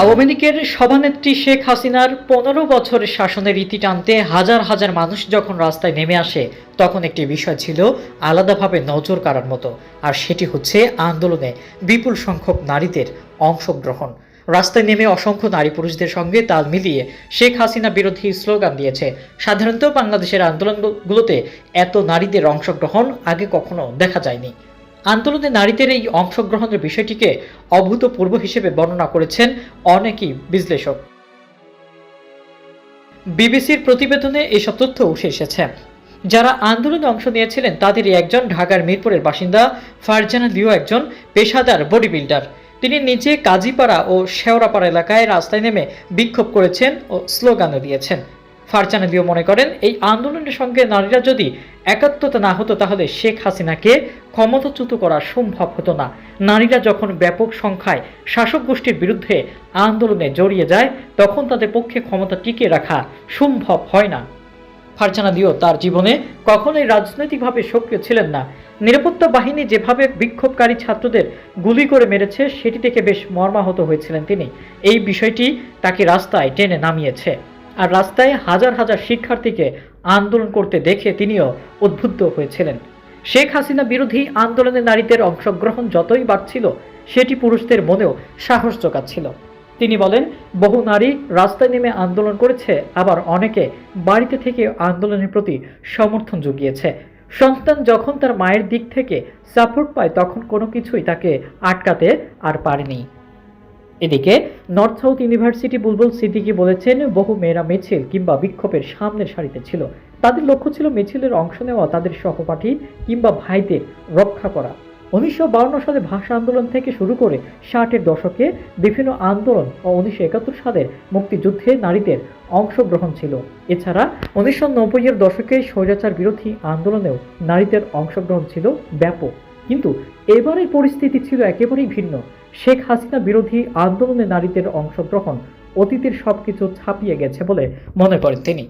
আওয়ামী লীগের সভানেত্রী শেখ হাসিনার পনেরো বছরের শাসনের ইতি টানতে হাজার হাজার মানুষ যখন রাস্তায় নেমে আসে, তখন একটি বিষয় ছিল, আলাদাভাবে নজর কাড়ার মতো। আর সেটি হচ্ছে আন্দোলনে বিপুল সংখ্যক নারীদের অংশগ্রহণ। রাস্তায় নেমে অসংখ্য নারী পুরুষদের সঙ্গে তাল মিলিয়ে শেখ হাসিনা বিরোধী স্লোগান দিয়েছে। সাধারণত বাংলাদেশের আন্দোলনগুলোতে এত নারীদের অংশগ্রহণ আগে কখনো দেখা যায়নি। আন্দোলনে নারীদের এই অংশগ্রহণের বিষয়টিকে অভূতপূর্ব হিসেবে বর্ণনা করেছেন অনেকেই বিশ্লেষক। বিবিসির প্রতিবেদনে এসব তথ্য উঠে এসেছে। যারা আন্দোলনে অংশ নিয়েছিলেন তাদেরই একজন ঢাকার মিরপুরের বাসিন্দা ফারজানা লিও একজন পেশাদার বডি বিল্ডার তিনি নিজে কাজীপাড়া ও শেওড়াপাড়া এলাকায় রাস্তায় নেমে বিক্ষোভ করেছেন ও স্লোগানও দিয়েছেন। ফারজানা লিও মনে করেন, এই আন্দোলনের সঙ্গে নারীরা যদি একাত্মতা না হতো, তাহলে শেখ হাসিনাকে ক্ষমতাচ্যুত করা সম্ভব হতো না। নারীরা যখন ব্যাপক সংখ্যায় শাসক গোষ্ঠীর বিরুদ্ধে আন্দোলনে জড়িয়ে যায়, তখন তাদের পক্ষে ক্ষমতা টিকিয়ে রাখা সম্ভব হয় না। ফারজানা দিও তার জীবনে কখনোই রাজনৈতিকভাবে সক্রিয় ছিলেন না। নিরাপত্তা বাহিনী যেভাবে বিক্ষোভকারী ছাত্রদের গুলি করে মেরেছে, সেটি থেকে বেশ মর্মাহত হয়েছিলেন তিনি। এই বিষয়টি তাকে রাস্তায় টেনে নামিয়েছে। আর রাস্তায় হাজার হাজার শিক্ষার্থীকে আন্দোলন করতে দেখে তিনিও উদ্বুদ্ধ হয়েছিলেন। শেখ হাসিনা বিরোধী আন্দোলনে নারীদের অংশগ্রহণ যতই বাড়ছিল, সেটি পুরুষদের মনেও সাহস যোগাচ্ছিল তিনি বলেন, বহু নারী রাস্তায় নেমে আন্দোলন করেছে, আবার অনেকে বাড়িতে থেকে আন্দোলনের প্রতি সমর্থন জুগিয়েছে। সন্তান যখন তার মায়ের দিক থেকে সাপোর্ট পায়, তখন কোনো কিছুই তাকে আটকাতে আর পারেনি। এদিকে north south university Bulbul Siddiqui বলেছেন, বহু মেয়েরা মিছিল কিংবা বিক্ষোভের সামনের সারিতে ছিল। তাদের লক্ষ্য ছিল মিছিলের অংশ নেওয়া, তাদের সহপাঠী কিংবা ভাইদের রক্ষা করা। উনিশশো সালে ভাষা আন্দোলন থেকে শুরু করে ষাটের দশকে বিভিন্ন আন্দোলন ও উনিশশো একাত্তর সালের মুক্তিযুদ্ধে নারীদের অংশগ্রহণ ছিল। এছাড়া উনিশশো নব্বইয়ের দশকে স্বৈরাচার বিরোধী আন্দোলনেও নারীদের অংশগ্রহণ ছিল ব্যাপক। কিন্তু এবারের পরিস্থিতি ছিল একেবারেই ভিন্ন। শেখ হাসিনা বিরোধী আন্দোলনে নারীদের অংশগ্রহণ অতীতের সবকিছু ছাপিয়ে গেছে বলে মনে করেন তিনি।